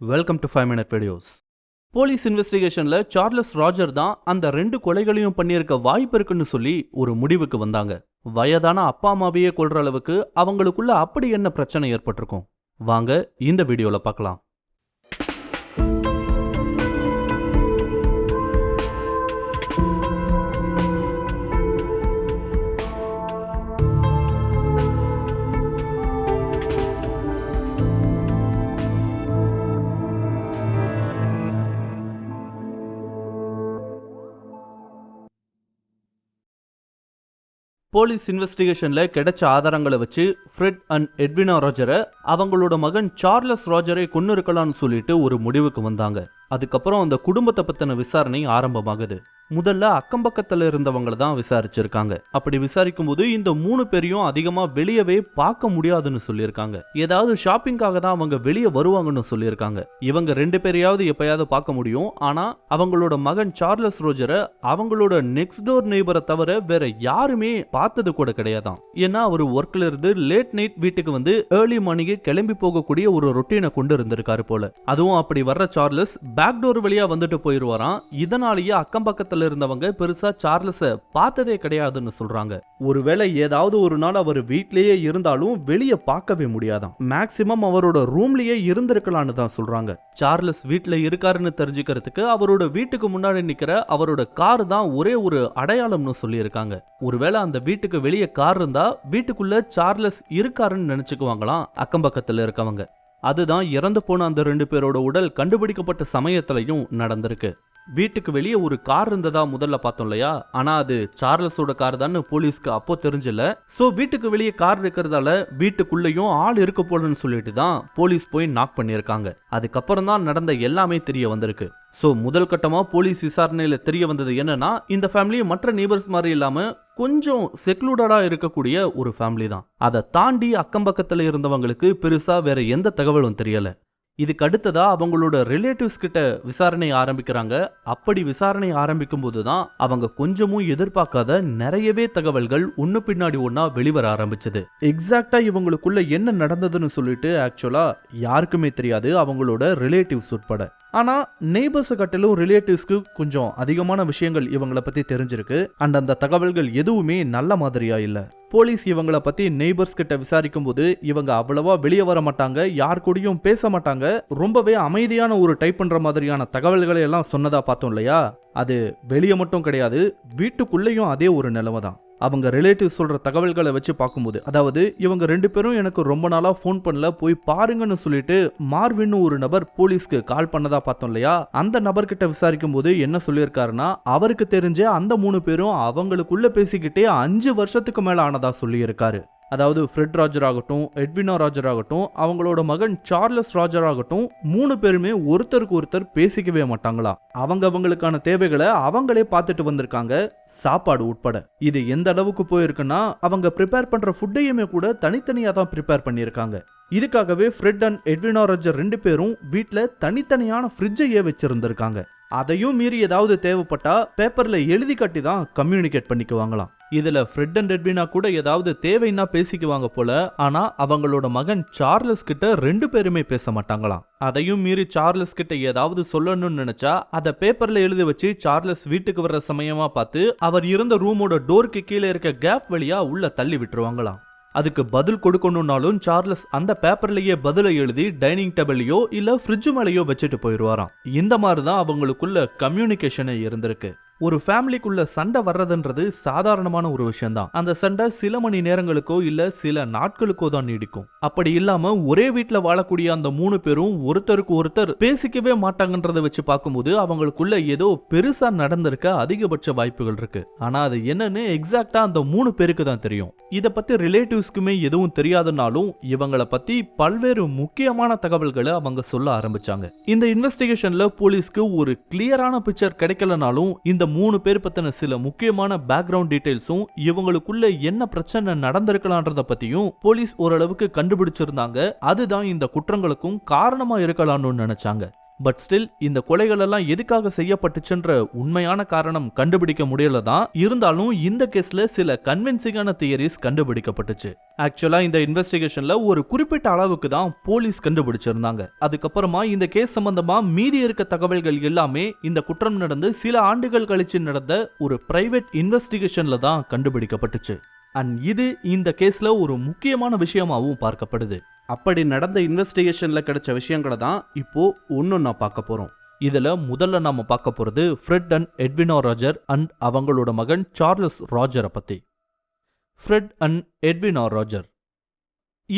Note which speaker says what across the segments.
Speaker 1: Welcome to five minute videos police இன்வெஸ்டிகேஷன்ல Charles ராஜர் தான் அந்த ரெண்டு கொலைகளையும் பண்ணியிருக்க வாய்ப்பு இருக்குன்னு சொல்லி ஒரு முடிவுக்கு வந்தாங்க. வயதான அப்பா அம்மாவையே கொள்ற அளவுக்கு அவங்களுக்குள்ள அப்படி என்ன பிரச்சனை ஏற்பட்டிருக்கும்? வாங்க இந்த வீடியோல பார்க்கலாம். போலீஸ் இன்வெஸ்டிகேஷனில் கிடைச்ச ஆதாரங்களை வச்சு ஃப்ரெட் அண்ட் எட்வினா ராஜரை அவங்களோட மகன் சார்லஸ் ராஜரை கொன்னு இருக்கலாம்னு சொல்லிட்டு ஒரு முடிவுக்கு வந்தாங்க. அதுக்கப்புறம் அந்த குடும்பத்தை பற்றின விசாரணை ஆரம்பமாகுது. முதல்ல அக்கம் பக்கத்துல இருந்தவங்கள தான் விசாரிச்சிருக்காங்க. அப்படி விசாரிக்கும் போது இந்த மூணு பேரையும் அதிகமா வெளியவே பார்க்க முடியாதுன்னு சொல்லியிருக்காங்க. ஏதாவது ஷாப்பிங்காக தான் அவங்க வெளியே வருவாங்கன்னு சொல்லியிருக்காங்க. இவங்க ரெண்டு பேரையாவது எப்பயாவது பார்க்க முடியும். ஆனா அவங்களோட மகன் சார்லஸ் ரோஜரை அவங்களோட நெக்ஸ்ட் டோர் நெய்பரை தவிர வேற யாருமே பார்த்தது கூட கிடையாதான். ஏன்னா அவர் ஒர்க்ல இருந்து லேட் நைட் வீட்டுக்கு வந்து ஏர்லி மார்னிங்கே கிளம்பி போகக்கூடிய ஒரு ரொட்டீனை கொண்டு இருந்திருக்காரு போல. அதுவும் அப்படி வர்ற சார்லஸ் பேக் டோர் வழியா வந்துட்டு போயிருவாராம். இதனாலேயே அக்கம் பக்கத்துல இருந்தவங்க பெருசா சார்லஸ பார்த்ததே கிடையாதுன்னு சொல்றாங்க. ஒருவேளை ஏதாவது ஒரு நாள் அவர் வீட்லயே இருந்தாலும் வெளியே பார்க்கவே முடியாதாம். மேக்சிமம் அவரோட ரூம்லயே இருந்திருக்கலாம்னு தான் சொல்றாங்க. சார்லஸ் வீட்ல இருக்காருன்னு தெரிஞ்சுக்கிறதுக்கு அவரோட வீட்டுக்கு முன்னாடி நிக்கிற அவரோட கார் தான் ஒரே ஒரு அடையாளம்னு சொல்லியிருக்காங்க. ஒருவேளை அந்த வீட்டுக்கு வெளியே கார் இருந்தா வீட்டுக்குள்ள சார்லஸ் இருக்காருன்னு நினைச்சுக்குவாங்களாம் அக்கம் பக்கத்துல இருக்கவங்க. அதுதான் இறந்து போன அந்த ரெண்டு பேரோட உடல் கண்டுபிடிக்கப்பட்ட சமயத்திலையும் நடந்திருக்கு. வீட்டுக்கு வெளியே ஒரு கார் இருந்ததா முதல்ல பார்த்தோம் இல்லையா? ஆனா அது சார்லஸோட கார் தான் போலீஸ்க்கு அப்போ தெரிஞ்சல சோ வீட்டுக்கு வெளியே கார் இருக்கிறதால வீட்டுக்குள்ளேயும் ஆள் இருக்க போலன்னு சொல்லிட்டு தான் போலீஸ் போய் நாக் பண்ணியிருக்காங்க. அதுக்கப்புறம் தான் நடந்த எல்லாமே தெரிய வந்திருக்கு. ஸோ முதல் கட்டமாக போலீஸ் விசாரணையில் தெரிய வந்தது என்னன்னா இந்த ஃபேமிலி மற்ற நெய்பர்ஸ் மாதிரி இல்லாமல் கொஞ்சம் செக்லூடடாக இருக்கக்கூடிய ஒரு ஃபேமிலி தான். அதை தாண்டி அக்கம் பக்கத்தில் இருந்தவங்களுக்கு பெருசாக வேற எந்த தகவலும் தெரியலை. இதுக்கு அடுத்ததா அவங்களோட ரிலேட்டிவ்ஸ் கிட்ட விசாரணை ஆரம்பிக்கிறாங்க. அப்படி விசாரணை ஆரம்பிக்கும் போது தான் அவங்க கொஞ்சமும் எதிர்பார்க்காத நிறையவே தகவல்கள் ஒன்று பின்னாடி ஒன்றா வெளிவர ஆரம்பிச்சது. எக்ஸாக்டா இவங்களுக்குள்ள என்ன நடந்ததுன்னு சொல்லிட்டு ஆக்சுவலா யாருக்குமே தெரியாது அவங்களோட ரிலேட்டிவ்ஸ் உட்பட. ஆனால் நெய்பர்ஸை கட்டிலும் ரிலேட்டிவ்ஸ்க்கு கொஞ்சம் அதிகமான விஷயங்கள் இவங்களை பற்றி தெரிஞ்சிருக்கு. அண்ட் அந்த தகவல்கள் எதுவுமே நல்ல மாதிரியா இல்லை. போலீஸ் இவங்களை பற்றி நெய்பர்ஸ் கிட்ட விசாரிக்கும் போது இவங்க அவ்வளவா வெளியே வர மாட்டாங்க யார் கூடயும் பேச மாட்டாங்க ரொம்பவே அமைதியான ஒரு டைப் பண்ணுற மாதிரியான தகவல்களை எல்லாம் சொன்னதா பார்த்தோம் இல்லையா? அது வெளியே மட்டும் கிடையாது வீட்டுக்குள்ளேயும் அதே ஒரு நிலைமை தான். அவங்க ரிலேட்டிவ் சொல்கிற தகவல்களை வச்சு பார்க்கும்போது அதாவது இவங்க ரெண்டு பேரும் எனக்கு ரொம்ப நாளாக ஃபோன் பண்ணல போய் பாருங்கன்னு சொல்லிட்டு மார்வின்னு ஒரு நபர் போலீஸ்க்கு கால் பண்ணதா பார்த்தோம் இல்லையா? அந்த நபர்கிட்ட விசாரிக்கும் போது என்ன சொல்லியிருக்காருன்னா அவருக்கு தெரிஞ்ச அந்த மூணு பேரும் அவங்களுக்குள்ள பேசிக்கிட்டே அஞ்சு வருஷத்துக்கு மேல ஆனதா சொல்லியிருக்காரு. அதாவது ஃப்ரெட் ராஜர் ஆகட்டும் எட்வினா ராஜர் ஆகட்டும் அவங்களோட மகன் சார்லஸ் ராஜர் ஆகட்டும் மூணு பேருமே ஒருத்தருக்கு ஒருத்தர் பேசிக்கவே மாட்டாங்களா? அவங்க அவங்களுக்கான தேவைகளை அவங்களே பார்த்துட்டு வந்திருக்காங்க சாப்பாடு உட்பட. இது எந்த அளவுக்கு போயிருக்குன்னா அவங்க ப்ரிப்பேர் பண்ற ஃபுட்டையுமே கூட தனித்தனியாக தான் ப்ரிப்பேர் பண்ணியிருக்காங்க. இதுக்காகவே ஃப்ரெட் அண்ட் எட்வினா ராஜர் ரெண்டு பேரும் வீட்டில் தனித்தனியான ஃப்ரிட்ஜையே வச்சிருந்திருக்காங்க. அதையும் மீறி ஏதாவது தேவைப்பட்டா பேப்பர்ல எழுதி கட்டி தான் கம்யூனிகேட் பண்ணிக்குவாங்களாம். இதுல ஃப்ரெட் அண்ட் ரெட்வினா கூட ஏதாவது தேவைன்னா பேசிக்குவாங்க போல ஆனா அவங்களோட மகன் சார்லஸ் கிட்ட ரெண்டு பேருமே பேச மாட்டாங்களாம். அதையும் மீறி சார்லஸ் கிட்ட ஏதாவது சொல்லணும்னு நினைச்சா அதை பேப்பர்ல எழுதி வச்சு சார்லஸ் வீட்டுக்கு வர்ற சமயமா பார்த்து அவர் இருந்த ரூமோட டோருக்கு கீழே இருக்க கேப் வழியா உள்ள தள்ளி விட்டுருவாங்களாம். அதுக்கு பதில் கொடுக்கணும்னாலும் சார்லஸ் அந்த பேப்பர்லயே பதிலை எழுதி டைனிங் டேபிளையோ இல்ல ஃப்ரிட்ஜ் மேலேயோ வச்சுட்டு போயிடுவாராம். இந்த மாதிரி தான் அவங்களுக்குள்ள கம்யூனிகேஷனே இருந்திருக்கு. ஒரு ஃபேமிலிக்குள்ள சண்டை வர்றதுன்றது சாதாரணமான ஒரு விஷயம்தான். அந்த சண்டை சில மணி நேரங்களுக்கோ இல்ல சில நாட்களுக்கோ தான் நீடிக்கும். அப்படி இல்லாம ஒரே வீட்ல வாழக்கூடிய அந்த மூணு பேரும் ஒருத்தருக்கு ஒருத்தர் பேசிக்கவே மாட்டாங்கன்றதை வச்சு பார்க்கும்போது அவங்களுக்குள்ள ஏதோ பெருசா நடந்திருக்க அதிகபட்ச வாய்ப்புகள் இருக்கு. ஆனா அது என்னன்னு எக்ஸாக்டா அந்த மூணு பேருக்கு தான் தெரியும். இத பத்தி ரிலேட்டிவ்ஸ்க்குமே எதுவும் தெரியாதுனாலும் இவங்கள பத்தி பல்வேறு முக்கியமான தகவல்களை அவங்க சொல்ல ஆரம்பிச்சாங்க. இந்த இன்வெஸ்டிகேஷன்ல போலீஸ்க்கு ஒரு கிளியரான பிக்சர் கிடைக்கலனாலும் இந்த மூணு பேர் பத்தின சில முக்கியமான பேக்ரவுண்ட் டீடைல்ஸும் இவங்களுக்குள்ள என்ன பிரச்சனை நடந்திருக்கலான்றத பத்தியும் போலீஸ் ஓரளவுக்கு கண்டுபிடிச்சிருந்தாங்க. அதுதான் இந்த குற்றங்களுக்கும் காரணமா இருக்கலாம்னு நினைச்சாங்க. பட் ஸ்டில் இந்த கொலைகள் எல்லாம் எதுக்காக செய்யப்பட்டுச்சுன்ற உண்மையான காரணம் கண்டுபிடிக்க முடியல தான். இருந்தாலும் இந்த கேஸ்ல சில கன்வின்சிங்கான தியரிஸ் கண்டுபிடிக்கப்பட்டுச்சு. ஆக்சுவலா இந்த இன்வெஸ்டிகேஷன்ல ஒரு குறிப்பிட்ட அளவுக்கு தான் போலீஸ் கண்டுபிடிச்சிருந்தாங்க. அதுக்கப்புறமா இந்த கேஸ் சம்பந்தமா மீதி இருக்க தகவல்கள் எல்லாமே இந்த குற்றம் நடந்து சில ஆண்டுகள் கழிச்சு நடந்த ஒரு பிரைவேட் இன்வெஸ்டிகேஷன்ல தான் கண்டுபிடிக்கப்பட்டுச்சு. அண்ட் இது இந்த கேஸ்ல ஒரு முக்கியமான விஷயமாகவும் பார்க்கப்படுது. அப்படி நடந்த இன்வெஸ்டிகேஷனில் கிடைச்ச விஷயங்களை தான் இப்போது ஒன்று நான் பார்க்க போகிறோம் இதில் முதல்ல நாம பார்க்க போகிறது Fred and Edwina Roger and அவங்களோட மகன் சார்லஸ் ராஜரை பற்றி ஃப்ரெட் அண்ட் எட்வினா ராஜர்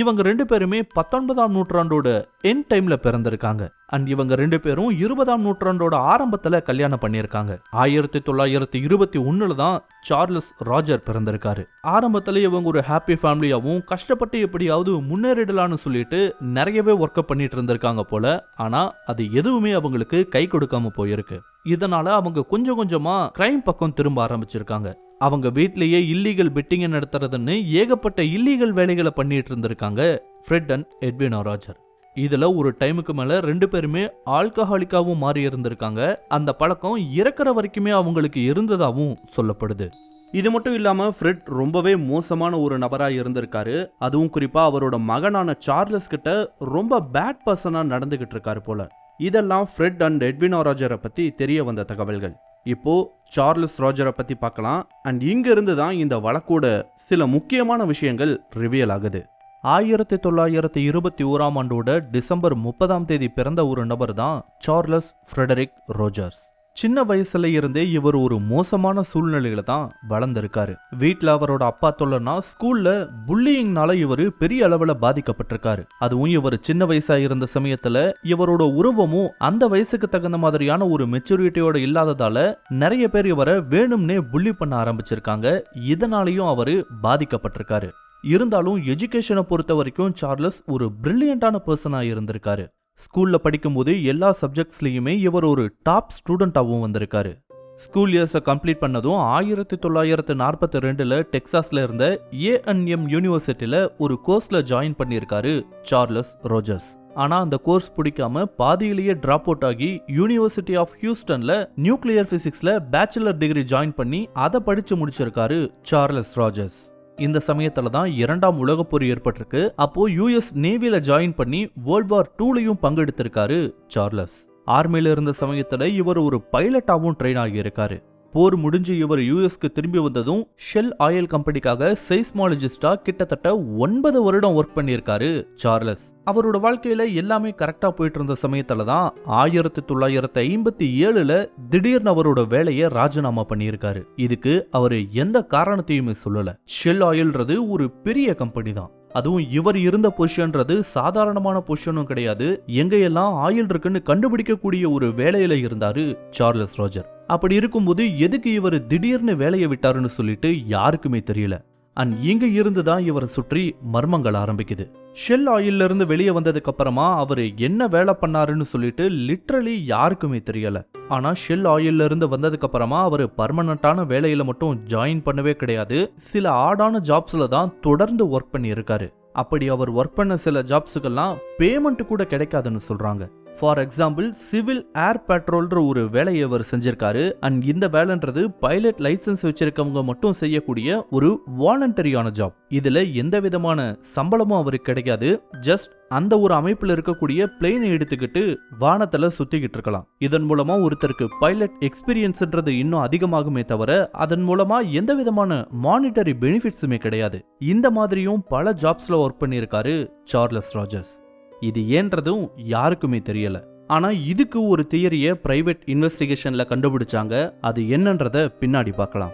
Speaker 1: இவங்க ரெண்டு பேருமே பத்தொன்பதாம் நூற்றாண்டோட என் டைம்ல பிறந்திருக்காங்க. அண்ட் இவங்க ரெண்டு பேரும் இருபதாம் நூற்றாண்டோட ஆரம்பத்துல கல்யாணம் பண்ணியிருக்காங்க. ஆயிரத்தி தொள்ளாயிரத்தி இருபத்தி ஒண்ணுல தான் சார்லஸ் ராஜர் பிறந்திருக்காரு. ஆரம்பத்துல இவங்க ஒரு ஹாப்பி ஃபேமிலியாவும் கஷ்டப்பட்டு எப்படியாவது முன்னேறிடலாம்னு சொல்லிட்டு நிறையவே ஒர்க் பண்ணிட்டு இருந்திருக்காங்க போல. ஆனா அது எதுவுமே அவங்களுக்கு கை கொடுக்காம போயிருக்கு. இதனால அவங்க கொஞ்சம் கொஞ்சமா கிரைம் பக்கம் திரும்ப ஆரம்பிச்சிருக்காங்க. அவங்க வீட்லேயே இல்லீகல் பெட்டிங்கை நடத்துறதுன்னு ஏகப்பட்ட இல்லீகல் வேலைகளை பண்ணிட்டு இருந்திருக்காங்க ஃப்ரெட் அண்ட் எட்வினோ ராஜர் இதில் ஒரு டைமுக்கு மேலே ரெண்டு பேருமே ஆல்கஹாலிக்காகவும் மாறி இருந்திருக்காங்க. அந்த பழக்கம் இறக்குற வரைக்குமே அவங்களுக்கு இருந்ததாகவும் சொல்லப்படுது. இது மட்டும் இல்லாம ஃப்ரெட் ரொம்பவே மோசமான ஒரு நபரா இருந்திருக்காரு. அதுவும் குறிப்பா அவரோட மகனான சார்லஸ் கிட்ட ரொம்ப பேட் பர்சனா நடந்துகிட்டு இருக்காரு போல. இதெல்லாம் ஃப்ரெட் அண்ட் எட்வினோ ராஜரை பத்தி தெரிய வந்த தகவல்கள். இப்போ சார்லஸ் ராஜரை பத்தி பார்க்கலாம். அண்ட் இங்க இருந்து தான் இந்த வழக்கோட சில முக்கியமான விஷயங்கள் ரிவியல் ஆகுது. ஆயிரத்தி தொள்ளாயிரத்தி இருபத்தி ஓராம் ஆண்டோட டிசம்பர் முப்பதாம் தேதி பிறந்த ஒரு நபர் தான் சார்லஸ் ஃப்ரெடரிக் ரோஜர்ஸ். சின்ன வயசுல இருந்தே இவர் ஒரு மோசமான சூழ்நிலையில தான் வளர்ந்திருக்காரு. வீட்டில் அவரோட அப்பா தொல்லனா ஸ்கூல்ல புல்லியிங்னால இவர் பெரிய அளவில் பாதிக்கப்பட்டிருக்காரு. அதுவும் இவர் சின்ன வயசா இருந்த சமயத்துல இவரோட உருவமும் அந்த வயசுக்கு தகுந்த மாதிரியான ஒரு மெச்சூரிட்டியோட இல்லாததால நிறைய பேர் இவரை வேணும்னே புள்ளி பண்ண ஆரம்பிச்சிருக்காங்க. இதனாலையும் அவர் பாதிக்கப்பட்டிருக்காரு. இருந்தாலும் எஜுகேஷனை பொறுத்த வரைக்கும் சார்லஸ் ஒரு பிரில்லியண்டான பர்சனாக இருந்திருக்காரு. ஸ்கூல்ல படிக்கும்போது எல்லா சப்ஜெக்ட்ஸ்லயுமே இவர் ஒரு டாப் ஸ்டூடெண்ட்டாகவும் வந்திருக்காரு. ஸ்கூல் இயர்ஸை கம்ப்ளீட் பண்ணதும் ஆயிரத்தி தொள்ளாயிரத்து நாற்பத்தி ரெண்டுல டெக்சாஸ்ல இருந்த ஏஎன்எம் யூனிவர்சிட்டியில ஒரு கோர்ஸ்ல ஜாயின் பண்ணியிருக்காரு சார்லஸ் ரோஜர்ஸ். ஆனா அந்த கோர்ஸ் பிடிக்காம பாதியிலேயே ட்ராப் அவுட் ஆகி யூனிவர்சிட்டி ஆஃப் ஹியூஸ்டன்ல நியூக்ளியர் ஃபிசிக்ஸில் பேச்சுலர் டிகிரி ஜாயின் பண்ணி அதை படிச்சு முடிச்சிருக்காரு சார்லஸ் ராஜர்ஸ். இந்த சமயத்துல தான் இரண்டாம் உலக போர் ஏற்பட்டிருக்கு. அப்போ யூஎஸ் நேவில ஜாயின் பண்ணி வேர்ல்ட் வார் டூலையும் பங்கெடுத்திருக்காரு சார்லஸ். ஆர்மியில இருந்த சமயத்துல இவர் ஒரு பைலட்டாவும் ட்ரெயின் ஆகியிருக்காரு போர் முடிஞ்சு இவர் யூஎஸ்க்கு திரும்பி வந்ததும் ஷெல் ஆயில் கம்பெனிக்காக செய்ஸ்மாலஜிஸ்டா கிட்டத்தட்ட ஒன்பது வருடம் ஒர்க் பண்ணியிருக்காரு சார்லஸ் அவரோட வாழ்க்கையில எல்லாமே கரெக்டா போயிட்டு இருந்த சமயத்துல தான் ஆயிரத்தி தொள்ளாயிரத்தி ஐம்பத்தி ஏழுல திடீர்னு அவரோட வேலையை ராஜினாமா பண்ணியிருக்காரு. இதுக்கு அவரு எந்த காரணத்தையுமே சொல்லல. ஷெல் ஆயில்ன்றது ஒரு பெரிய கம்பெனி தான். அதுவும் இவர் இருந்த பொசிஷன்றது சாதாரணமான பொசிஷனும் கிடையாது. எங்கெல்லாம் ஆயில் இருக்குன்னு கண்டுபிடிக்கக்கூடிய ஒரு வேலையில இருந்தாரு சார்லஸ் ரோஜர். அப்படி இருக்கும்போது எதுக்கு இவர் திடீர்னு வேலையை விட்டாருன்னு சொல்லிட்டு யாருக்குமே தெரியல. அண்ட் இங்க இருந்து தான் இவரை சுற்றி மர்மங்கள் ஆரம்பிக்குது. ஷெல் ஆயில்ல இருந்து வெளியே வந்ததுக்கு அப்புறமா அவர் என்ன வேலை பண்ணாருன்னு சொல்லிட்டு லிட்ரலி யாருக்குமே தெரியல. ஆனா ஷெல் ஆயில்ல இருந்து வந்ததுக்கு அப்புறமா அவர் பர்மனண்டான வேலையில மட்டும் ஜாயின் பண்ணவே கிடையாது. சில ஆடான ஜாப்ஸ்ல தான் தொடர்ந்து ஒர்க் பண்ணி இருக்காரு அப்படி அவர் ஒர்க் பண்ண சில ஜாப்ஸுக்கெல்லாம் பேமெண்ட் கூட கிடைக்காதுன்னு சொல்றாங்க. ஃபார் எக்ஸாம்பிள் சிவில் ஏர் பெட்ரோல்ன்ற ஒரு வேலையை அவர் செஞ்சிருக்காரு. அண்ட் இந்த வேலைன்றது பைலட் லைசன்ஸ் வச்சிருக்கவங்க மட்டும் செய்யக்கூடிய ஒரு வாலண்டரியான ஜாப். இதுல எந்த விதமான சம்பளமும் அவருக்கு கிடைக்காது. ஜஸ்ட் அந்த ஒரு அமைப்பில் இருக்கக்கூடிய பிளெயினை எடுத்துக்கிட்டு வானத்துல சுத்திக்கிட்டு இருக்கலாம். இதன் மூலமா ஒருத்தருக்கு பைலட் எக்ஸ்பீரியன்ஸ்ன்றது இன்னும் அதிகமாகுமே தவிர அதன் மூலமா எந்த விதமான மானிட்டரி பெனிஃபிட்ஸுமே கிடையாது. இந்த மாதிரியும் பல ஜாப்ஸ்ல ஒர்க் பண்ணியிருக்காரு சார்லஸ் ராஜர்ஸ். இது ஏன்றதும் யாருக்குமே தெரியல. ஆனா இதுக்கு ஒரு தியரியை பிரைவேட் இன்வெஸ்டிகேஷன்ல கண்டுபிடிச்சாங்க. அது என்னன்றத பின்னாடி பார்க்கலாம்.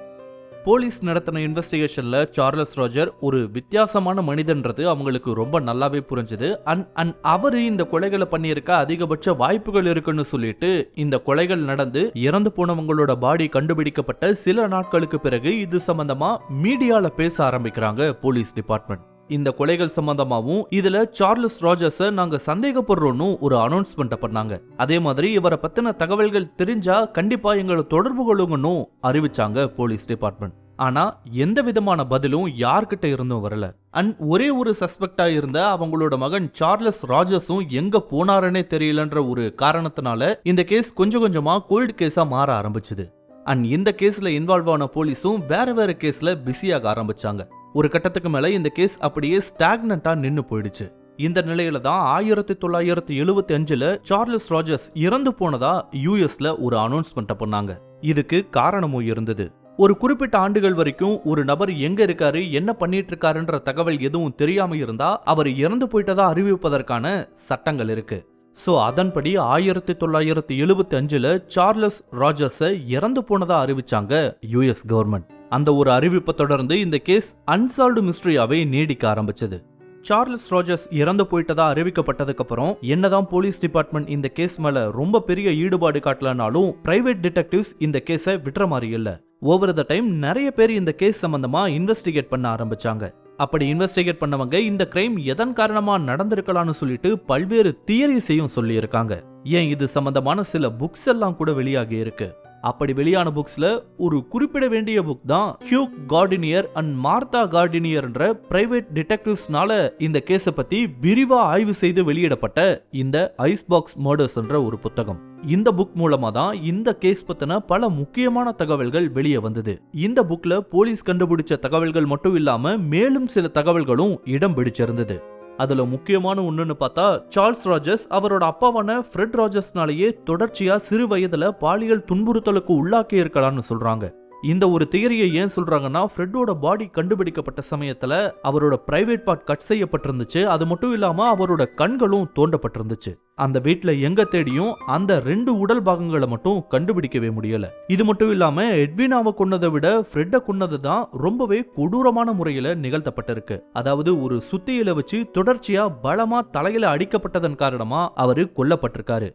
Speaker 1: போலீஸ் நடத்தின இன்வெஸ்டிகேஷன்ல சார்லஸ் ராஜர் ஒரு வித்தியாசமான மனிதன்றது அவங்களுக்கு ரொம்ப நல்லாவே புரிஞ்சுது. அண்ட் அண்ட் அவர் இந்த கொலைகளை பண்ணியிருக்க அதிகபட்ச வாய்ப்புகள் இருக்குன்னு சொல்லிட்டு இந்த கொலைகள் நடந்து இறந்து போனவங்களோட பாடி கண்டுபிடிக்கப்பட்ட சில நாட்களுக்கு பிறகு இது சம்பந்தமா மீடியால பேச ஆரம்பிக்கிறாங்க போலீஸ் டிபார்ட்மெண்ட். இந்த கொலைகள் சம்பந்தமாகவும் இதுல சார்லஸ் ராஜர்ஸ நாங்க சந்தேகப்படுறோம்னு ஒரு அனௌன்ஸ்மெண்ட் பண்ணாங்க. அதே மாதிரி இவரை பத்தின தகவல்கள் தெரிஞ்சா கண்டிப்பா எங்களை தொடர்பு கொள்ளுங்கன்னு அறிவிச்சாங்க போலீஸ் டிபார்ட்மெண்ட். ஆனா எந்த விதமான பதிலும் யார்கிட்ட இருந்தும் வரல. அண்ட் ஒரே ஒரு சஸ்பெக்டா இருந்த அவங்களோட மகன் சார்லஸ் ராஜர்ஸும் எங்க போனாருன்னே தெரியலன்ற ஒரு காரணத்தினால இந்த கேஸ் கொஞ்சம் கொஞ்சமா கோல்டு கேஸா மாற ஆரம்பிச்சுது. அண்ட் இந்த கேஸ்ல இன்வால்வ் ஆன போலீஸும் வேற வேற கேஸ்ல பிஸியாக ஆரம்பிச்சாங்க. ஒரு கட்டத்துக்கு மேல இந்த கேஸ் அப்படியே ஸ்டாக்னண்ட்டாக நின்னு போயிடுச்சு. இந்த நிலையில தான் ஆயிரத்தி தொள்ளாயிரத்தி எழுபத்தி அஞ்சுல சார்லஸ் ராஜர்ஸ் இறந்து போனதா யூஎஸ்ல ஒரு அனௌன்ஸ்மெண்ட்டை பண்ணாங்க. இதுக்கு காரணமும் இருந்தது. ஒரு குறிப்பிட்ட ஆண்டுகள் வரைக்கும் ஒரு நபர் எங்க இருக்காரு என்ன பண்ணிட்டு இருக்காருன்ற தகவல் எதுவும் தெரியாம இருந்தா அவர் இறந்து போயிட்டதா அறிவிப்பதற்கான சட்டங்கள் இருக்கு. ஸோ அதன்படி ஆயிரத்தி தொள்ளாயிரத்தி எழுபத்தி அஞ்சுல சார்லஸ் ராஜர்ஸை இறந்து போனதா அறிவிச்சாங்க யுஎஸ் கவர்மெண்ட் அந்த ஒரு அறிவிப்பை தொடர்ந்து இந்த கேஸ் அன்சால்வ்டு மிஸ்ட்ரியாவே நீடிக்க ஆரம்பிச்சது. சார்லஸ் ராஜர்ஸ் இறந்து போயிட்டதா அறிவிக்கப்பட்டதுக்கு அப்புறம் என்னதான் போலீஸ் டிபார்ட்மெண்ட் இந்த கேஸ் மேல ரொம்ப பெரிய ஈடுபாடு காட்டலனாலும் பிரைவேட் டிடெக்டிவ்ஸ் இந்த கேஸை விட்டுற மாதிரி இல்ல. ஓவர் த டைம் நிறைய பேர் இந்த கேஸ் சம்பந்தமா இன்வெஸ்டிகேட் பண்ண ஆரம்பிச்சாங்க. அப்படி இன்வெஸ்டிகேட் பண்ணவங்க இந்த கிரைம் எதன் காரணமா நடந்திருக்கலாம்னு சொல்லிட்டு பல்வேறு தியரிஸையும் சொல்லியிருக்காங்க. ஏன் இது சம்பந்தமான சில புக்ஸ் எல்லாம் கூட வெளியாகி இருக்கு. அப்படி வெளியான புக்ஸ்ல ஒரு குறிப்பிட வேண்டிய புக் தான் ஹியூக் கார்டினியர் அண்ட் மார்த்தா கார்டினியர்ன்ற பிரைவேட் டிடெக்டிவ்ஸ்னால இந்த கேஸை பத்தி விரிவா ஆய்வு செய்து வெளியிடப்பட்ட இந்த ஐஸ் பாக்ஸ் மர்டர்ஸ்ன்ற ஒரு புத்தகம். இந்த புக் மூலமா தான் இந்த கேஸ் பத்தின பல முக்கியமான தகவல்கள் வெளியே வந்தது. இந்த புக்ல போலீஸ் கண்டுபிடிச்ச தகவல்கள் மட்டும் இல்லாம மேலும் சில தகவல்களும் இடம் பிடிச்சிருந்தது. அதுல முக்கியமான ஒண்ணுன்னு பார்த்தா சார்ல்ஸ் ராஜர்ஸ் அவரோட அப்பாவான ஃப்ரெட் ராஜர்ஸ்னாலேயே தொடர்ச்சியா சிறு வயதுல பாலியல் துன்புறுத்தலுக்கு உள்ளாக்கி இருக்கலாம்னு சொல்றாங்க. இந்த ஒரு தியரியை ஏன் சொல்றாங்கன்னா ஃப்ரெட்டோட பாடி கண்டுபிடிக்கப்பட்ட சமயத்துல அவரோட பிரைவேட் பார்ட் கட் செய்யப்பட்டிருந்துச்சு. அது மட்டும் இல்லாம அவரோட கண்களும் தோண்டப்பட்டிருந்துச்சு. அந்த வீட்ல எங்க தேடியும் அந்த ரெண்டு உடல் பாகங்களை மட்டும் கண்டுபிடிக்கவே முடியல. இது மட்டும் இல்லாம எட்வினாவை கொன்னதை விட ஃப்ரெட்டை கொன்னது தான் ரொம்பவே கொடூரமான முறையில நிகழ்த்தப்பட்டிருக்கு. அதாவது ஒரு சுத்தியில வச்சு தொடர்ச்சியா பலமா தலையில அடிக்கப்பட்டதன் காரணமா அவரு கொல்லப்பட்டிருக்காரு.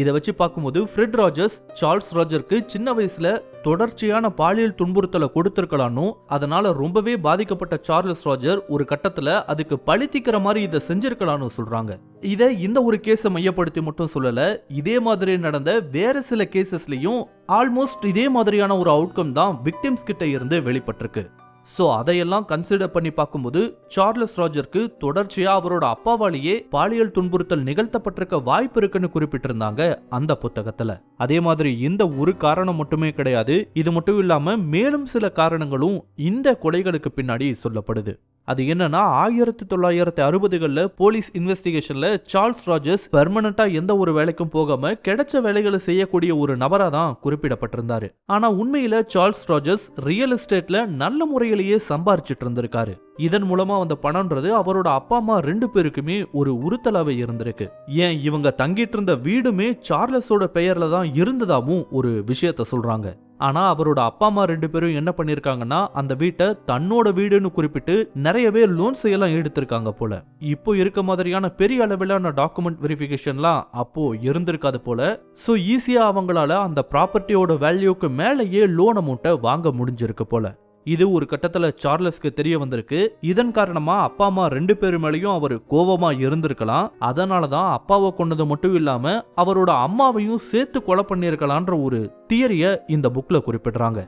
Speaker 1: இதை வச்சு பார்க்கும்போது ஃப்ரெட் ராஜர்ஸ் சார்ல்ஸ் ராஜருக்கு சின்ன வயசுல தொடர்ச்சியான பாலியல் துன்புறுத்தலை கொடுத்திருக்கலாம்னு அதனால ரொம்பவே பாதிக்கப்பட்ட சார்லஸ் ராஜர் ஒரு கட்டத்துல அதுக்கு பழித்திக்கிற மாதிரி இதை செஞ்சிருக்கலாம்னு சொல்றாங்க. இதை இந்த ஒரு கேஸை மையப்படுத்தி மட்டும் சொல்லல இதே மாதிரி நடந்த வேற சில கேசஸ்லயும் ஆல்மோஸ்ட் இதே மாதிரியான ஒரு அவுட்கம் தான் விக்டிம்ஸ் கிட்ட இருந்து வெளிப்பட்டிருக்கு. ஸோ அதையெல்லாம் கன்சிடர் பண்ணி பார்க்கும்போது சார்லஸ் ராஜருக்கு தொடர்ச்சியா அவரோட அப்பாவாலேயே பாலியல் துன்புறுத்தல் நிகழ்த்தப்பட்டிருக்க வாய்ப்பு இருக்குன்னு குறிப்பிட்டிருந்தாங்க அந்த புத்தகத்துல. அதே மாதிரி இந்த ஒரு காரணம் மட்டுமே கிடையாது இது மட்டும் இல்லாம மேலும் சில காரணங்களும் இந்த கொலைகளுக்கு பின்னாடி சொல்லப்படுது. அது என்னன்னா ஆயிரத்தி தொள்ளாயிரத்தி அறுபதுகளில் போலீஸ் இன்வெஸ்டிகேஷன்ல சார்ல்ஸ் ராஜர்ஸ் பெர்மனண்டா எந்த ஒரு வேலைக்கும் போகாம கிடைச்ச வேலைகளை செய்யக்கூடிய ஒரு நபரா தான் குறிப்பிடப்பட்டிருந்தாரு. ஆனா உண்மையில சார்ல்ஸ் ராஜர்ஸ் ரியல் எஸ்டேட்ல நல்ல முறையிலேயே சம்பாரிச்சிட்டு இருந்திருக்காரு. இதன் மூலமா வந்த பணம்ன்றது அவரோட அப்பா அம்மா ரெண்டு பேருக்குமே ஒரு உறுத்தலாவே இருந்திருக்கு. ஏன் இவங்க தங்கிட்டு இருந்த வீடுமே சார்லஸோட பெயர்ல தான் இருந்ததாவும் ஒரு விஷயத்த சொல்றாங்க. ஆனால் அவரோட அப்பா அம்மா ரெண்டு பேரும் என்ன பண்ணியிருக்காங்கன்னா அந்த வீட்டை தன்னோட வீடுன்னு குறிப்பிட்டு நிறையவே லோன்ஸ் எல்லாம் எடுத்திருக்காங்க போல. இப்போ இருக்க மாதிரியான பெரிய அளவிலான டாக்குமெண்ட் வெரிஃபிகேஷன்லாம் அப்போ இருந்திருக்காது போல. ஸோ ஈஸியாக அவங்களால அந்த ப்ராப்பர்ட்டியோட வேல்யூக்கு மேலேயே லோன் அமௌண்ட்டை வாங்க முடிஞ்சிருக்கு போல. இது ஒரு கட்டத்துல சார்லஸ்க்கு தெரிய வந்திருக்கு. இதன் காரணமா அப்பா அம்மா ரெண்டு பேரு மேலயும் அவர் கோவமா இருந்திருக்கலாம். அதனாலதான் அப்பாவை கொண்டது மட்டும் இல்லாம அவரோட அம்மாவையும் சேர்த்து கொலை பண்ணியிருக்கலான்ற ஒரு தியரிய இந்த புக்ல குறிப்பிடுறாங்க.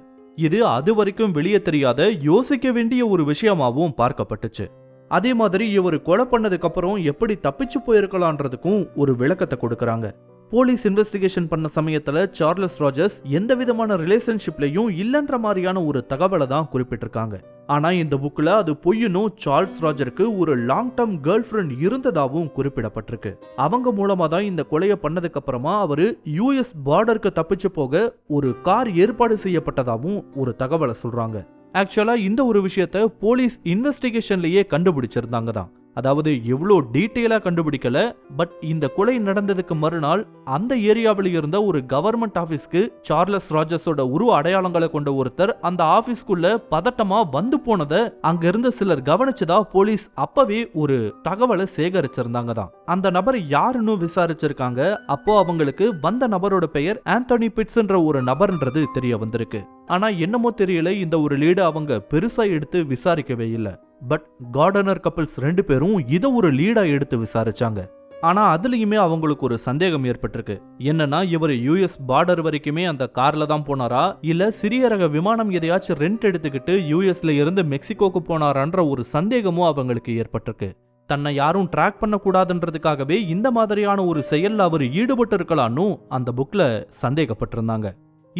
Speaker 1: இது அது வரைக்கும் வெளியே தெரியாத யோசிக்க வேண்டிய ஒரு விஷயமாவும் பார்க்கப்பட்டுச்சு. அதே மாதிரி இவர் கொலை பண்ணதுக்கு அப்புறம் எப்படி தப்பிச்சு போயிருக்கலான்றதுக்கும் ஒரு விளக்கத்தை கொடுக்கறாங்க. போலீஸ் இன்வெஸ்டிகேஷன் பண்ண சமயத்துல சார்லஸ் ராஜர்ஸ் எந்த விதமான ரிலேஷன்ஷிப்லயும் இல்லைன்ற மாதிரியான ஒரு தகவலை தான் குறிப்பிட்டிருக்காங்க. ஆனா இந்த புக்ல அது பொய்யனும் சார்ல்ஸ் ராஜருக்கு ஒரு லாங் டேர்ம் கேர்ள் ஃப்ரெண்ட் இருந்ததாகவும் குறிப்பிடப்பட்டிருக்கு. அவங்க மூலமா தான் இந்த கொலையை பண்ணதுக்கு அப்புறமா அவரு யூஎஸ் பார்டருக்கு தப்பிச்சு போக ஒரு கார் ஏற்பாடு செய்யப்பட்டதாகவும் ஒரு தகவலை சொல்றாங்க. ஆக்சுவலா இந்த ஒரு விஷயத்த போலீஸ் இன்வெஸ்டிகேஷன்லயே கண்டுபிடிச்சிருந்தாங்க தான். அதாவது எவ்வளோ டீட்டெயிலாக கண்டுபிடிக்கல பட் இந்த கொலை நடந்ததுக்கு மறுநாள் அந்த ஏரியாவில் இருந்த ஒரு கவர்மெண்ட் ஆஃபீஸ்க்கு சார்லஸ் ராஜஸோட உருவ அடையாளங்களை கொண்ட ஒருத்தர் அந்த ஆஃபீஸ்க்குள்ள பதட்டமா வந்து போனதை அங்க இருந்த சிலர் கவனிச்சதா போலீஸ் அப்பவே ஒரு தகவலை சேகரிச்சிருந்தாங்க தான். அந்த நபர் யாருன்னு விசாரிச்சிருக்காங்க? அப்போ அவங்களுக்கு வந்த நபரோட பெயர் ஆந்தோனி பிட்ஸ்ன்ற ஒரு நபர்ன்றது தெரிய வந்திருக்கு. ஆனால் என்னமோ தெரியல இந்த ஒரு லீடு அவங்க பெருசாக எடுத்து விசாரிக்கவே இல்லை. பட் கார்டனர் கப்பிள்ஸ் ரெண்டு பேரும் இதை ஒரு லீடாக எடுத்து விசாரிச்சாங்க. ஆனால் அதுலேயுமே அவங்களுக்கு ஒரு சந்தேகம் ஏற்பட்டிருக்கு. என்னன்னா இவர் யூஎஸ் பார்டர் வரைக்குமே அந்த காரில் தான் போனாரா? இல்லை சிறிய ரக விமானம் எதையாச்சும் ரெண்ட் எடுத்துக்கிட்டு யூஎஸ்ல இருந்து மெக்சிகோக்கு போனாரான்ற ஒரு சந்தேகமும் அவங்களுக்கு ஏற்பட்டிருக்கு. தன்னை யாரும் ட்ராக் பண்ணக்கூடாதுன்றதுக்காகவே இந்த மாதிரியான ஒரு செயலில் அவர் ஈடுபட்டு இருக்கலான்னு அந்த புக்கில் சந்தேகப்பட்டிருந்தாங்க.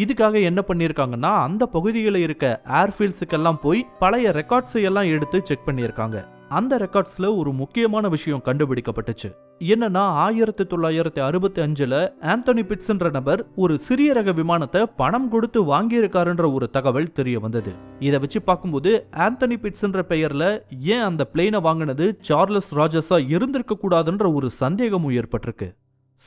Speaker 1: இதுக்காக என்ன பண்ணியிருக்காங்கன்னா அந்த பகுதியில் இருக்க ஏர்ஃபீல்ட்ஸுக்கெல்லாம் போய் பழைய ரெக்கார்ட்ஸை எல்லாம் எடுத்து செக் பண்ணியிருக்காங்க. அந்த ரெக்கார்ட்ஸ்ல ஒரு முக்கியமான விஷயம் கண்டுபிடிக்கப்பட்டுச்சு. என்னன்னா ஆயிரத்தி தொள்ளாயிரத்தி அறுபத்தி அஞ்சுல ஆந்தோனி பிட்ஸ்ன்ற நபர் ஒரு சிறிய ரக விமானத்தை பணம் கொடுத்து வாங்கியிருக்காருன்ற ஒரு தகவல் தெரிய வந்தது. இதை வச்சு பார்க்கும்போது ஆந்தோனி பிட்ஸ்ன்ற பெயர்ல ஏன் அந்த பிளெயினை வாங்கினது சார்லஸ் ராஜஸா இருந்திருக்க கூடாதுன்ற ஒரு சந்தேகமும் ஏற்பட்டிருக்கு.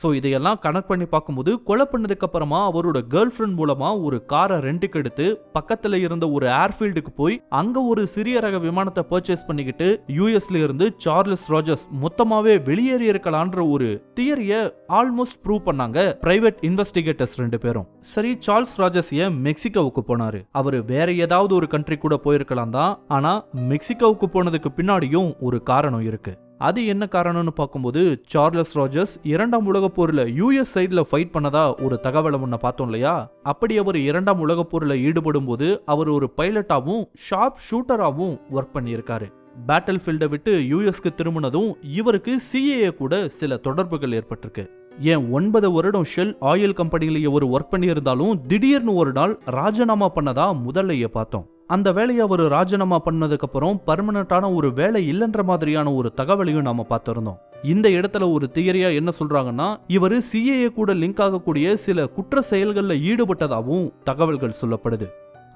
Speaker 1: ஸோ இதையெல்லாம் கனெக்ட் பண்ணி பார்க்கும்போது கொலை பண்ணதுக்கு அப்புறமா அவரோட கேர்ள் ஃப்ரெண்ட் மூலமா ஒரு காரை ரெண்டுக்கு எடுத்து பக்கத்துல இருந்த ஒரு ஏர்ஃபீல்டுக்கு போய் அங்க ஒரு சிறிய ரக விமானத்தை பர்ச்சேஸ் பண்ணிக்கிட்டு யூஎஸ்ல இருந்து சார்லஸ் ராஜர்ஸ் மொத்தமாவே வெளியேறி இருக்கலான்ற ஒரு தியரிய ஆல்மோஸ்ட் ப்ரூவ் பண்ணாங்க பிரைவேட் இன்வெஸ்டிகேட்டர்ஸ் ரெண்டு பேரும். சரி சார்ல்ஸ் ராஜர்ஸ் ஏன் மெக்சிகோவுக்கு போனாரு? அவர் வேற ஏதாவது ஒரு கண்ட்ரி கூட போயிருக்கலாம் தான் ஆனா மெக்சிகோவுக்கு போனதுக்கு பின்னாடியும் ஒரு காரணம் இருக்கு. அது என்ன காரணம்னு பார்க்கும்போது சார்லஸ் ராஜர்ஸ் இரண்டாம் உலக போரில் யூஎஸ் சைடில் ஃபைட் பண்ணதா ஒரு தகவலை முன்ன பார்த்தோம் இல்லையா? அப்படி அவர் இரண்டாம் உலக போரில் ஈடுபடும் போது அவர் ஒரு பைலட்டாகவும் ஷார்ப் ஷூட்டராகவும் ஒர்க் பண்ணியிருக்காரு. பேட்டில் ஃபீல்டை விட்டு யூஎஸ்க்கு திரும்பினதும் இவருக்கு சிஏஏ கூட சில தொடர்புகள் ஏற்பட்டிருக்கு. ஏன் ஒன்பது வருடம் ஷெல் ஆயில் கம்பெனிலேயே ஒரு ஒர்க் பண்ணியிருந்தாலும் திடீர்னு ஒரு நாள் ராஜினாமா பண்ணதா முதல்லையே பார்த்தோம். அந்த வேலையை அவர் ராஜினாமா பண்ணதுக்கப்புறம் பர்மனண்டான ஒரு வேலை இல்லைன்ற மாதிரியான ஒரு தகவலையும் நாம பார்த்துருந்தோம். இந்த இடத்துல ஒரு தியரியா என்ன சொல்றாங்கன்னா இவர் சிஏஏ கூட லிங்க் ஆகக்கூடிய சில குற்ற செயல்களில் ஈடுபட்டதாகவும் தகவல்கள் சொல்லப்படுது.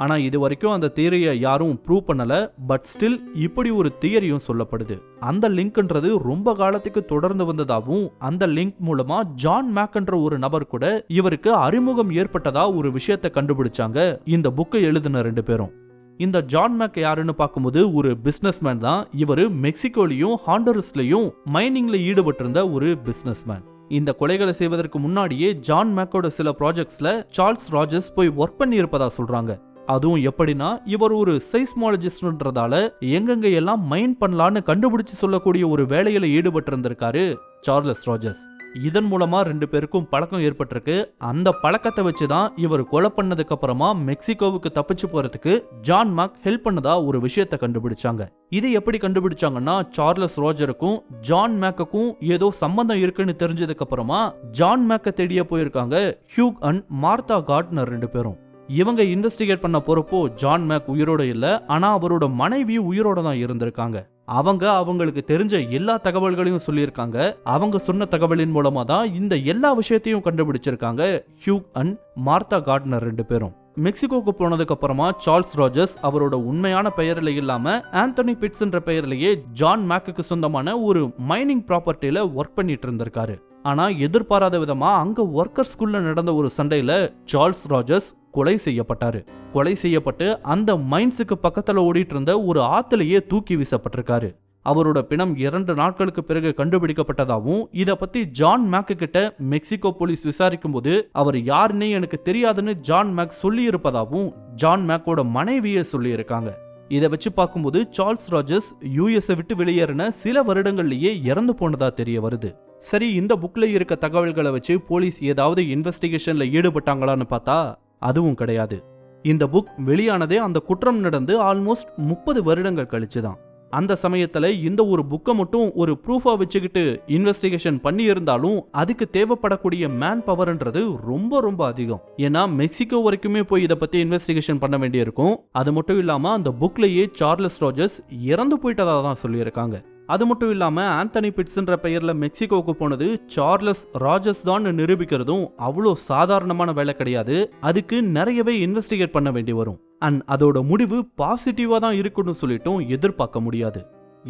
Speaker 1: ஆனால் இது வரைக்கும் அந்த தியரியை யாரும் ப்ரூவ் பண்ணலை பட் ஸ்டில் இப்படி ஒரு தியரியும் சொல்லப்படுது. அந்த லிங்க்ன்றது ரொம்ப காலத்துக்கு தொடர்ந்து வந்ததாகவும் அந்த லிங்க் மூலமாக ஜான் மேக்ன்ற ஒரு நபர் கூட இவருக்கு அறிமுகம் ஏற்பட்டதா ஒரு விஷயத்தை கண்டுபிடிச்சாங்க. இந்த புக்கை எழுதின ரெண்டு பேரும். இந்த ஜான் மேக் யாருன்னு பார்க்கும்போது ஒரு பிஸ்னஸ்மேன் தான். இவர் மெக்சிகோலையும் ஹாண்டரஸ்லையும் மைனிங்ல ஈடுபட்டிருந்த ஒரு பிசினஸ்மேன் இந்த கொலைகளை செய்வதற்கு முன்னாடியே ஜான் மேக்கோட சில ப்ராஜெக்ட்ஸ்ல சார்ல்ஸ் ராஜர்ஸ் போய் ஒர்க் பண்ணி இருப்பதா சொல்றாங்க. அதுவும் எப்படின்னா இவர் ஒரு சைஸ்மாலஜிஸ்ட்ன்றதால எங்கெங்க எல்லாம் மைன் பண்ணலான்னு கண்டுபிடிச்சு சொல்லக்கூடிய ஒரு வேலையில ஈடுபட்டு இருந்திருக்காரு சார்லஸ் ராஜர்ஸ் இதன் மூலமா ரெண்டு பேருக்கும் பழக்கம் ஏற்பட்டிருக்கு. அந்த பழக்கத்தை வச்சு தான் இவர் கொலை பண்ணதுக்கு அப்புறமா மெக்சிகோவுக்கு தப்பிச்சு போறதுக்கு ஜான் மார்க் ஹெல்ப் பண்ணதா ஒரு விஷயத்தை கண்டுபிடிச்சாங்க. இது எப்படி கண்டுபிடிச்சாங்கன்னா சார்லஸ் ரோஜருக்கும் ஜான் மேக்குக்கும் ஏதோ சம்பந்தம் இருக்குன்னு தெரிஞ்சதுக்கு அப்புறமா ஜான் மேக்க தேடிய போயிருக்காங்க ஹியூக் அண்ட் மார்த்தா கார்ட்னர் ரெண்டு பேரும். இவங்க இன்வெஸ்டிகேட் பண்ண போறப்போ ஜான் மேக் உயிரோட இல்லை ஆனா அவரோட மனைவி உயிரோட தான் இருந்திருக்காங்க. அவங்க அவங்களுக்கு தெரிஞ்ச எல்லா தகவல்களையும் சொல்லியிருக்காங்க. அவங்க சொன்ன தகவலின் மூலமா தான் இந்த எல்லா விஷயத்தையும் கண்டுபிடிச்சிருக்காங்க. ஹியூக் அண்ட் மார்த்தா கார்ட்னர் ரெண்டு பேரும். மெக்சிகோக்கு போனதுக்கு அப்புறமா சார்ல்ஸ் ராஜர்ஸ் அவரோட உண்மையான பெயர்ல இல்லாம ஆந்தோனி பிட்ஸ்ன்ற பெயர்லயே ஜான் மேக்குக்கு சொந்தமான ஒரு மைனிங் ப்ராப்பர்ட்டியில ஒர்க் பண்ணிட்டு இருந்திருக்காரு. ஆனா எதிர்பாராத விதமா அங்க ஒர்க்கர்ஸ்குள்ள நடந்த ஒரு சண்டையில சார்ல்ஸ் ராஜர்ஸ் கொலை செய்யப்பட்டாரு. கொலை செய்யப்பட்டு அந்த மைன்ஸுக்கு பக்கத்துல ஓடிட்டு இருந்த ஒரு ஆத்திலேயே தூக்கி வீசப்பட்டிருக்காரு. அவரோட பிணம் இரண்டு நாட்களுக்கு பிறகு கண்டுபிடிக்கப்பட்டதாகவும் இத பத்தி ஜான் மேக்கு கிட்ட மெக்சிகோ போலீஸ் விசாரிக்கும் போது அவர் யாருன்னே எனக்கு தெரியாதுன்னு ஜான் மேக் சொல்லி இருப்பதாகவும் ஜான் மேக்கோட மனைவியை சொல்லி இருக்காங்க இதை வச்சு பார்க்கும்போது சார்ல்ஸ் ராஜர்ஸ் யூஎஸ்ஐ விட்டு வெளியேறின சில வருடங்கள்லயே இறந்து போனதா தெரிய வருது. சரி இந்த புக்ல இருக்க தகவல்களை வச்சு போலீஸ் ஏதாவது இன்வெஸ்டிகேஷன்ல ஈடுபட்டாங்களான்னு பார்த்தா அதுவும் கிடையாது. இந்த புக் வெளியானதே அந்த குற்றம் நடந்து ஆல்மோஸ்ட் முப்பது வருடங்கள் கழிச்சு தான் அந்த சமயத்துல இந்த ஒரு புக்கை மட்டும் ஒரு ப்ரூஃபா வச்சுக்கிட்டு இன்வெஸ்டிகேஷன் பண்ணியிருந்தாலும் அதுக்கு தேவைப்படக்கூடிய மேன் பவர்ன்றது ரொம்ப ரொம்ப அதிகம். ஏன்னா மெக்சிகோ வரைக்குமே போய் இதை பற்றி இன்வெஸ்டிகேஷன் பண்ண வேண்டியிருக்கும். அது மட்டும் இல்லாமல் அந்த புக்லேயே சார்லஸ் ராஜர்ஸ் இறந்து போயிட்டதா தான் சொல்லியிருக்காங்க. அது மட்டும் இல்லாமல் ஆந்தனி பிட்ஸ்ன்ற பெயரில் மெக்சிகோவுக்கு போனது சார்லஸ் ராஜஸ் தான் நிரூபிக்கிறதும் அவ்வளோ சாதாரணமான வேலை கிடையாது. அதுக்கு நிறையவே இன்வெஸ்டிகேட் பண்ண வேண்டி வரும். அண்ட் அதோட முடிவு பாசிட்டிவாக தான் இருக்குன்னு சொல்லிட்டும் எதிர்பார்க்க முடியாது.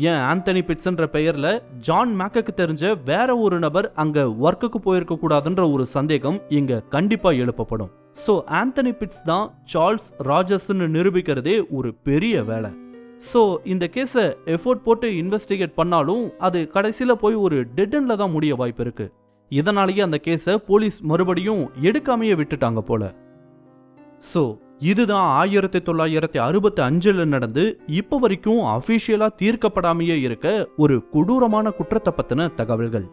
Speaker 1: ஏன் ஆந்தனி பிட்ஸ்ன்ற பெயரில் ஜான் மேக்கக்கு தெரிஞ்ச வேற ஒரு நபர் அங்கே ஒர்க்குக்கு போயிருக்க கூடாதுன்ற ஒரு சந்தேகம் இங்கே கண்டிப்பாக எழுப்பப்படும். ஸோ ஆந்தனி பிட்ஸ் தான் சார்ல்ஸ் ராஜஸ்ன்னு நிரூபிக்கிறதே ஒரு பெரிய வேலை. ஸோ இந்த கேஸை எஃபோர்ட் போட்டு இன்வெஸ்டிகேட் பண்ணாலும் அது கடைசியில் போய் ஒரு டெட்டனில் தான் முடிய வாய்ப்பு இருக்குது இதனாலேயே அந்த கேஸை போலீஸ் மறுபடியும் எடுக்காமையே விட்டுட்டாங்க போல. ஸோ இதுதான் ஆயிரத்தி தொள்ளாயிரத்தி அறுபத்தி அஞ்சில் நடந்து இப்போ வரைக்கும் அஃபிஷியலாக தீர்க்கப்படாமையே இருக்க ஒரு கொடூரமான குற்றத்தை பற்றின தகவல்கள்.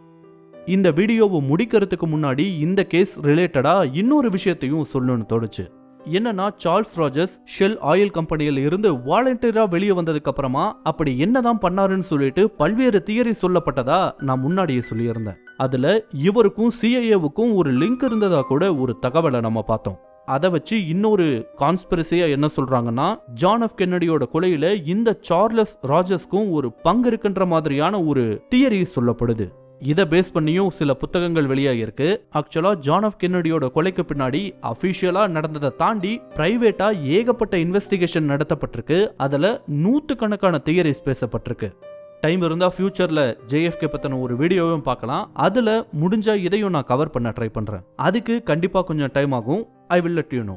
Speaker 1: இந்த வீடியோவை முடிக்கிறதுக்கு முன்னாடி இந்த கேஸ் ரிலேட்டடாக இன்னொரு விஷயத்தையும் சொல்லணும்னு தோணுச்சு. என்னன்னா சார்ல்ஸ் ராஜர்ஸ் ஷெல் ஆயில் கம்பெனியில இருந்து வாலண்டியரா வெளியே வந்ததுக்கு அப்புறமா அப்படி என்னதான் பண்ணாருன்னு சொல்லிட்டு பல்வேறு தியரி சொல்லப்பட்டதா நான் முன்னாடியே சொல்லியிருந்தேன். அதுல இவருக்கும் சிஐஏவுக்கும் ஒரு லிங்க் இருந்ததா கூட ஒரு தகவலை நம்ம பார்த்தோம். அதை வச்சு இன்னொரு கான்ஸ்பிரசியா என்ன சொல்றாங்கன்னா ஜான் எஃப் கென்னடியோட கொலையில இந்த சார்லஸ் ராஜர்ஸ்க்கும் ஒரு பங்கு இருக்குன்ற மாதிரியான ஒரு தியரி சொல்லப்படுது. இதை பேஸ் பண்ணியும் சில புத்தகங்கள் வெளியாகிருக்கு ஆக்சுவலாக ஜான் ஆஃப் கென்னடியோட கொலைக்கு பின்னாடி அஃபீஷியலாக நடந்ததை தாண்டி பிரைவேட்டாக ஏகப்பட்ட இன்வெஸ்டிகேஷன் நடத்தப்பட்டிருக்கு. அதில் நூற்றுக்கணக்கான தியரிஸ் பேசப்பட்டிருக்கு. டைம் இருந்தால் ஃபியூச்சர்ல ஜேஎஃப்கே பற்றின ஒரு வீடியோவும் பார்க்கலாம். அதில் முடிஞ்சால் இதையும் நான் கவர் பண்ண ட்ரை பண்ணுறேன் அதுக்கு கண்டிப்பாக கொஞ்சம் டைம் ஆகும். I will let you know